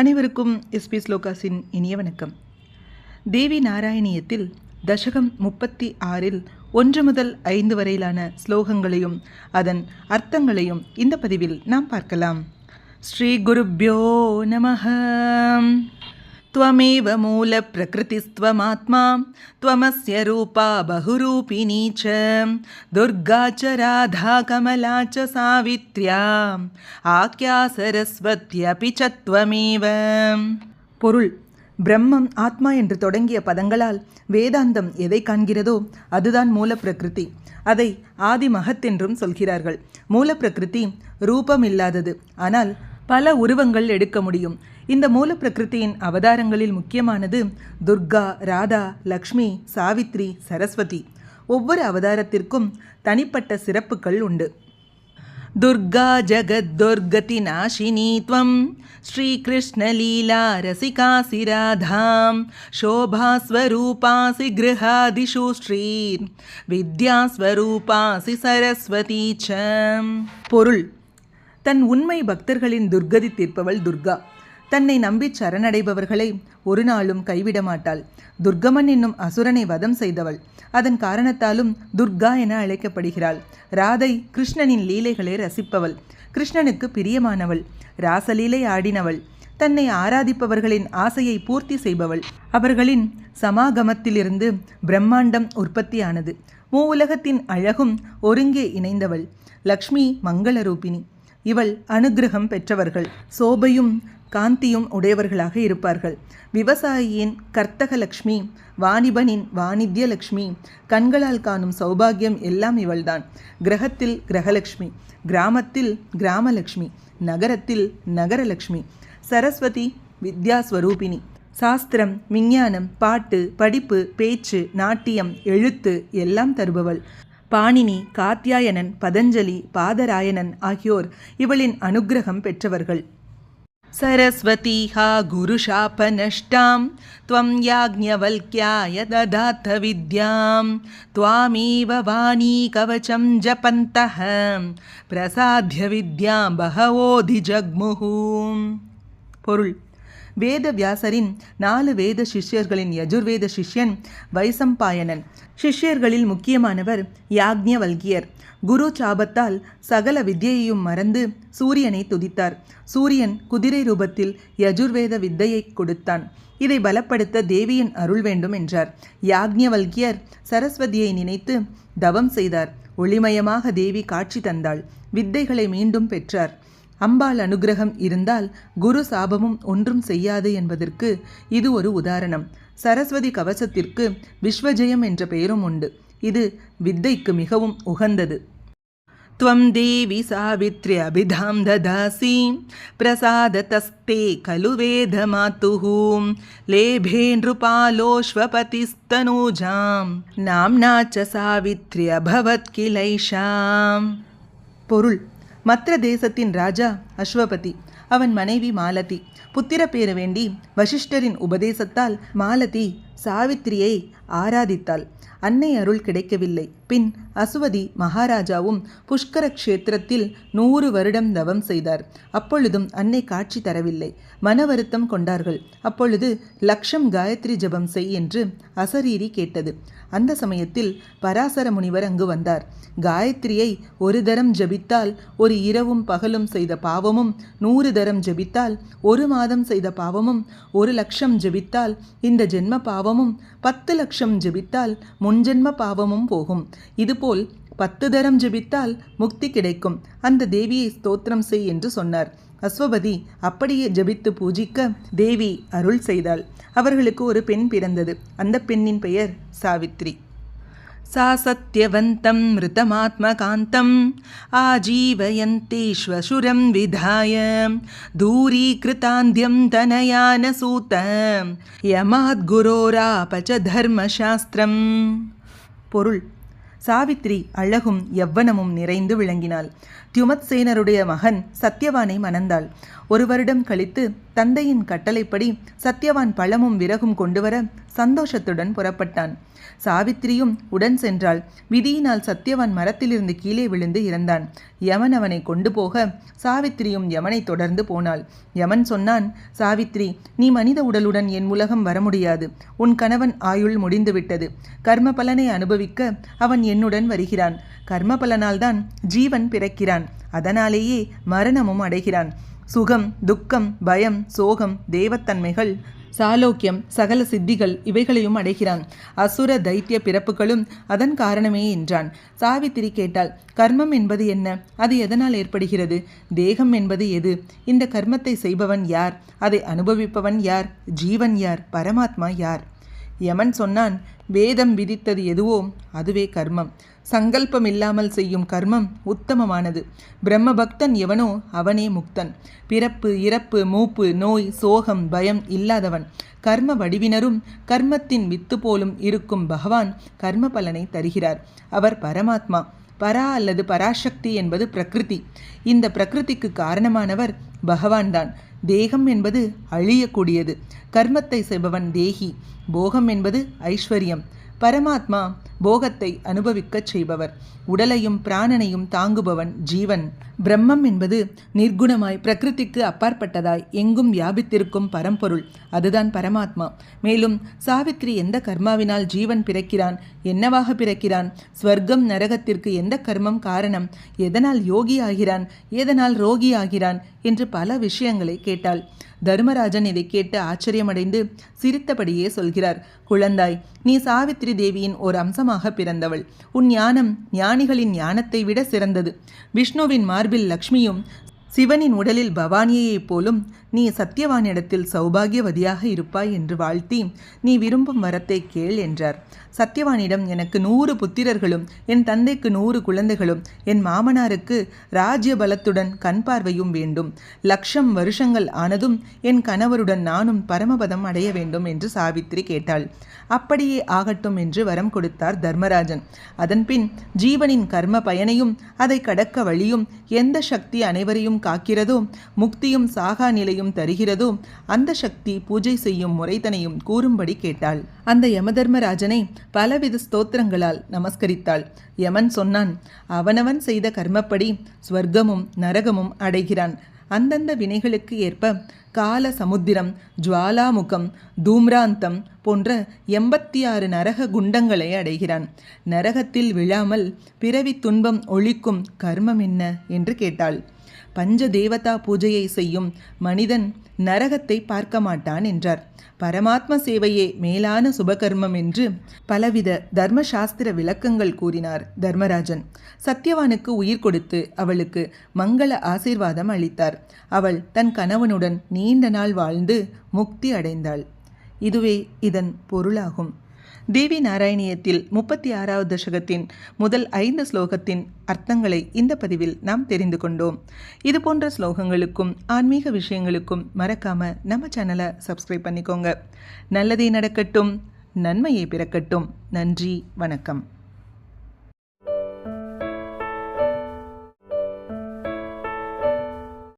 அனைவருக்கும் எஸ்பி ஸ்லோகாஸின் இனிய வணக்கம். தேவி நாராயணியத்தில் தசகம் முப்பத்தி ஆறில் ஒன்று முதல் ஐந்து வரையிலான ஸ்லோகங்களையும் அதன் அர்த்தங்களையும் இந்த பதிவில் நாம் பார்க்கலாம். ஸ்ரீ குருப்யோ நமஹம் त्वमेव मूलप्रकृतिस्त्वमात्मा त्वमस्य रूपा बहुरूपिणी च दुर्गा च राधा कमला च सावित्र्या आख्या सरस्वत्यपि च त्वमेव பொருள் பிரம்மம் ஆத்மா என்று தொடங்கிய பதங்களால் வேதாந்தம் எதை காண்கிறதோ அதுதான் மூலப்பிரகிருதி அதை ஆதி மகத் என்றும் சொல்கிறார்கள் மூலப்பிரகிருதி ரூபமில்லாதது ஆனால் பல உருவங்கள் எடுக்க முடியும் இந்த மூல பிரகிருத்தியின் அவதாரங்களில் முக்கியமானது துர்கா ராதா லக்ஷ்மி சாவித்ரி சரஸ்வதி. ஒவ்வொரு அவதாரத்திற்கும் தனிப்பட்ட சிறப்புகள் உண்டு. துர்கா ஜகத் ஜகத்துர்கதி நாஷினி துவம். ஸ்ரீ ஸ்ரீகிருஷ்ணலீலா ரசிகாசி ராதாம் சோபாஸ்வரூபாசி கிருஹாதிஷு ஸ்ரீ வித்யாஸ்வரூபாசி சரஸ்வதி ச. பொருள். தன் உண்மை பக்தர்களின் துர்கதி தீர்ப்பவள் துர்கா. தன்னை நம்பி சரணடைபவர்களை ஒரு நாளும் கைவிட மாட்டாள். துர்கமன் என்னும் அசுரனை வதம் செய்தவள். அதன் காரணத்தாலும் துர்கா என அழைக்கப்படுகிறாள். ராதை கிருஷ்ணனின் லீலைகளை ரசிப்பவள். கிருஷ்ணனுக்கு பிரியமானவள். ராசலீலை ஆடினவள். தன்னை ஆராதிப்பவர்களின் ஆசையை பூர்த்தி செய்பவள். அவர்களின் சமாகமத்திலிருந்து பிரம்மாண்டம் உற்பத்தியானது. மூவுலகத்தின் அழகும் ஒருங்கே இணைந்தவள். லக்ஷ்மி மங்களரூபிணி. இவள் அனுக்கிரகம் பெற்றவர்கள். சோபையும் காந்தியும் உடையவர்களாக இருப்பார்கள். விவசாயியின் கர்த்தக லக்ஷ்மி வாணிபனின் வாணித்யலக்ஷ்மி கண்களால் காணும் சௌபாகியம் எல்லாம் இவள்தான். கிரகத்தில் கிரகலக்ஷ்மி கிராமத்தில் கிராமலக்ஷ்மி நகரத்தில் நகரலக்ஷ்மி சரஸ்வதி வித்யாஸ்வரூபிணி. சாஸ்திரம் விஞ்ஞானம் பாட்டு படிப்பு பேச்சு நாட்டியம் எழுத்து எல்லாம் தருபவள். பாணினி காத்தியாயனன் பதஞ்சலி பாதராயணன் ஆகியோர் இவளின் அனுக்கிரகம் பெற்றவர்கள். सरस्वतीहा गुरुशापनष्टां त्वं याज्ञवल्क्याय ददाथ विद्यां त्वामेव वाणी कवचं जपन्तः प्रसाद्य विद्यां बहवोऽधिजग्मुः பொருள் வேத வியாசரின் நாலு வேத சிஷ்யர்களின் யஜுர்வேத சிஷ்யன் வைசம்பாயனன். சிஷ்யர்களில் முக்கியமானவர் யாக்ஞவல்கியர். குரு சாபத்தால் சகல வித்யையும் மறந்து சூரியனை துதித்தார். சூரியன் குதிரை ரூபத்தில் யஜுர்வேத வித்தையை கொடுத்தான். இதை பலப்படுத்த தேவியின் அருள் வேண்டும் என்றார். யாக்ஞவல்கியர் சரஸ்வதியை நினைத்து தவம் செய்தார். ஒளிமயமாக தேவி காட்சி தந்தாள். வித்தைகளை மீண்டும் பெற்றார். அம்பாள் அனுகிரகம் இருந்தால் குரு சாபமும் ஒன்றும் செய்யாது என்பதற்கு இது ஒரு உதாரணம் சரஸ்வதி கவசத்திற்கு விஸ்வஜெயம் என்ற பெயரும் உண்டு இது வித்தைக்கு மிகவும் உகந்தது त्वं देवि सावित्र्य अभिधां ददासि प्रसादतस्ते खलु वेदमातुः लेभे नृपालोष्वपतिस्तनूजां नाम्ना च सावित्र्यभवत् किलैषाम् பொருள் மற்ற தேசத்தின் ராஜா அஸ்வபதி அவன் மனைவி மாலதி. புத்திர பேர வேண்டி வசிஷ்டரின் உபதேசத்தால் மாலதி சாவித்திரியை ஆராதித்தாள். அன்னை அருள் கிடைக்கவில்லை. பின் அசுவதி மகாராஜாவும் புஷ்கர க்ஷேத்திரத்தில் நூறு வருடம் தவம் செய்தார். அப்பொழுதும் அன்னை காட்சி தரவில்லை. மன வருத்தம் கொண்டார்கள். அப்பொழுது லக்ஷம் காயத்ரி ஜபம் செய் என்று அசரீரி கேட்டது. அந்த சமயத்தில் பராசர முனிவர் அங்கு வந்தார். காயத்ரியை ஒரு தரம் ஜபித்தால் ஒரு இரவும் பகலும் செய்த பாவமும் நூறு தரம் ஜபித்தால் ஒரு மாதம் செய்த பாவமும் ஒரு லட்சம் ஜபித்தால் இந்த ஜென்ம பாவம் பாவமும் பத்து லட்சம் ஜெபித்தால் முன்ஜென்ம பாவமும் போகும். இதுபோல் பத்து தரம் ஜெபித்தால் முக்தி கிடைக்கும். அந்த தேவியை ஸ்தோத்திரம் செய் என்று சொன்னார். அஸ்வபதி அப்படியே ஜபித்து பூஜிக்க தேவி அருள் செய்தாள். அவர்களுக்கு ஒரு பெண் பிறந்தது. அந்த பெண்ணின் பெயர் சாவித்ரி. सा सत्यवन्तं मृतमात्मकान्तम् आजीवयन्तीश्वशुरं विधाय दूरीकृतान्ध्यं तनयानसूत यमाद्गुरोराप च धर्मशास्त्रम् பொருள் சாவித்ரி அழகும் யவ்வனமும் நிறைந்து விளங்கினாள் தியுமத்சேனருடைய மகன் சத்யவானை மணந்தாள் ஒரு வருடம் கழித்து தந்தையின் கட்டளைப்படி சத்யவான் பழமும் விறகும் கொண்டுவர சந்தோஷத்துடன் புறப்பட்டான். சாவித்திரியும் உடன் சென்றாள். விதியினால் சத்யவான் மரத்திலிருந்து கீழே விழுந்து இறந்தான். யமன் அவனை கொண்டு போக சாவித்திரியும் யமனை தொடர்ந்து போனாள். யமன் சொன்னான் சாவித்ரி நீ மனித உடலுடன் என் உலகம் வர முடியாது. உன் கணவன் ஆயுள் முடிந்துவிட்டது. கர்ம பலனை அனுபவிக்க அவன் என்னுடன் வருகிறான். கர்ம பலனால்தான் ஜீவன் பிறக்கிறான். அதனாலேயே மரணமும் அடைகிறான். சுகம் துக்கம் பயம் சோகம் தேவத்தன்மைகள் சாலோக்கியம் சகல சித்திகள் இவைகளையும் அடைகிறான். அசுர தைத்திய பிறப்புகளும் அதன் காரணமே என்றான். சாவித்திரி கேட்டால் கர்மம் என்பது என்ன? அது எதனால் ஏற்படுகிறது? தேகம் என்பது எது? இந்த கர்மத்தை செய்பவன் யார்? அதை அனுபவிப்பவன் யார்? ஜீவன் யார்? பரமாத்மா யார்? யமன் சொன்னான் வேதம் விதித்தது எதுவோ அதுவே கர்மம். சங்கல்பம் இல்லாமல் செய்யும் கர்மம் உத்தமமானது. பிரம்ம பக்தன் எவனோ அவனே முக்தன். பிறப்பு இறப்பு மூப்பு நோய் சோகம் பயம் இல்லாதவன். கர்ம வடிவினரும் கர்மத்தின் வித்து போலும் இருக்கும் பகவான் கர்ம பலனை தருகிறார். அவர் பரமாத்மா. பரா அல்லது பராசக்தி என்பது பிரகிருதி. இந்த பிரகிருதிக்கு காரணமானவர் பகவான்தான். தேகம் என்பது அழியக்கூடியது. கர்மத்தை செய்பவன் தேகி. போகம் என்பது ஐஸ்வர்யம். பரமாத்மா போகத்தை அனுபவிக்கச் செய்பவர். உடலையும் பிராணனையும் தாங்குபவன் ஜீவன். பிரம்மம் என்பது நிர்குணமாய் பிரகிருதிக்கு அப்பாற்பட்டதாய் எங்கும் வியாபித்திருக்கும் பரம்பொருள். அதுதான் பரமாத்மா. மேலும் சாவித்ரி எந்த கர்மாவினால் ஜீவன் பிறக்கிறான்? என்னவாக பிறக்கிறான்? ஸ்வர்க்கம் நரகத்திற்கு எந்த கர்மம் காரணம்? எதனால் யோகி ஆகிறான்? எதனால் ரோகி ஆகிறான்? என்று பல விஷயங்களை கேட்டாள். தர்மராஜன் இதை கேட்டு ஆச்சரியமடைந்து சிரித்தபடியே சொல்கிறார். குழந்தாய் நீ சாவித்ரி தேவியின் ஒரு அம்சமாக பிறந்தவள். உன் ஞானம் ஞானிகளின் ஞானத்தை விட சிறந்தது. விஷ்ணுவின் மார்பில் லக்ஷ்மியும் சிவனின் உடலில் பவானியைப் போலும் நீ சத்தியவானிடத்தில் சௌபாகியவதியாக இருப்பாய் என்று வாழ்த்தி நீ விரும்பும் வரத்தை கேள் என்றார். சத்தியவானிடம் எனக்கு நூறு புத்திரர்களும் என் தந்தைக்கு நூறு குழந்தைகளும் என் மாமனாருக்கு ராஜ்ய பலத்துடன் கண் பார்வையும் வேண்டும். லட்சம் வருஷங்கள் ஆனதும் என் கணவருடன் நானும் பரமபதம் அடைய வேண்டும் என்று சாவித்ரி கேட்டாள். அப்படியே ஆகட்டும் என்று வரம் கொடுத்தார் தர்மராஜன். அதன்பின் ஜீவனின் கர்ம பயனையும் அதை கடக்க வழியும் எந்த சக்தி அனைவரையும் காக்கிறதோ முக்தியும் சாகா நிலையும் தருகிறதோ அந்த சக்தி பூஜை செய்யும் முறைதனையும் கூறும்படி கேட்டாள். அந்த யமதர்மராஜனை பலவித ஸ்தோத்திரங்களால் நமஸ்கரித்தாள். யமன் சொன்னான் அவனவன் செய்த கர்மப்படி ஸ்வர்க்கமும் நரகமும் அடைகிறான். அந்தந்த வினைகளுக்கு ஏற்ப கால சமுத்திரம் ஜுவாலாமுகம் தூம்ராந்தம் போன்ற எண்பத்தி ஆறு நரக குண்டங்களை அடைகிறான். நரகத்தில் விழாமல் பிறவி துன்பம் ஒழிக்கும் கர்மம் என்ன? என்று கேட்டாள். பஞ்ச தேவதா பூஜையை செய்யும் மனிதன் நரகத்தை பார்க்க மாட்டான் என்றார். பரமாத்ம சேவையே மேலான சுபகர்மம் என்று பலவித தர்மசாஸ்திர விளக்கங்கள் கூறினார் தர்மராஜன். சத்யவானுக்கு உயிர் கொடுத்து அவளுக்கு மங்கள ஆசீர்வாதம் அளித்தார். அவள் தன் கணவனுடன் நீண்ட நாள் வாழ்ந்து முக்தி அடைந்தாள். இதுவே இதன் பொருளாகும். தேவி நாராயணியத்தில் முப்பத்தி ஆறாவது தசகத்தின் முதல் ஐந்து ஸ்லோகத்தின் அர்த்தங்களை இந்த பதிவில் நாம் தெரிந்து கொண்டோம். இது போன்ற ஸ்லோகங்களுக்கும் ஆன்மீக விஷயங்களுக்கும் மறக்காம நம்ம சேனலை சப்ஸ்கிரைப் பண்ணிக்கோங்க. நல்லதே நடக்கட்டும் நன்மையை பிறக்கட்டும். நன்றி வணக்கம்.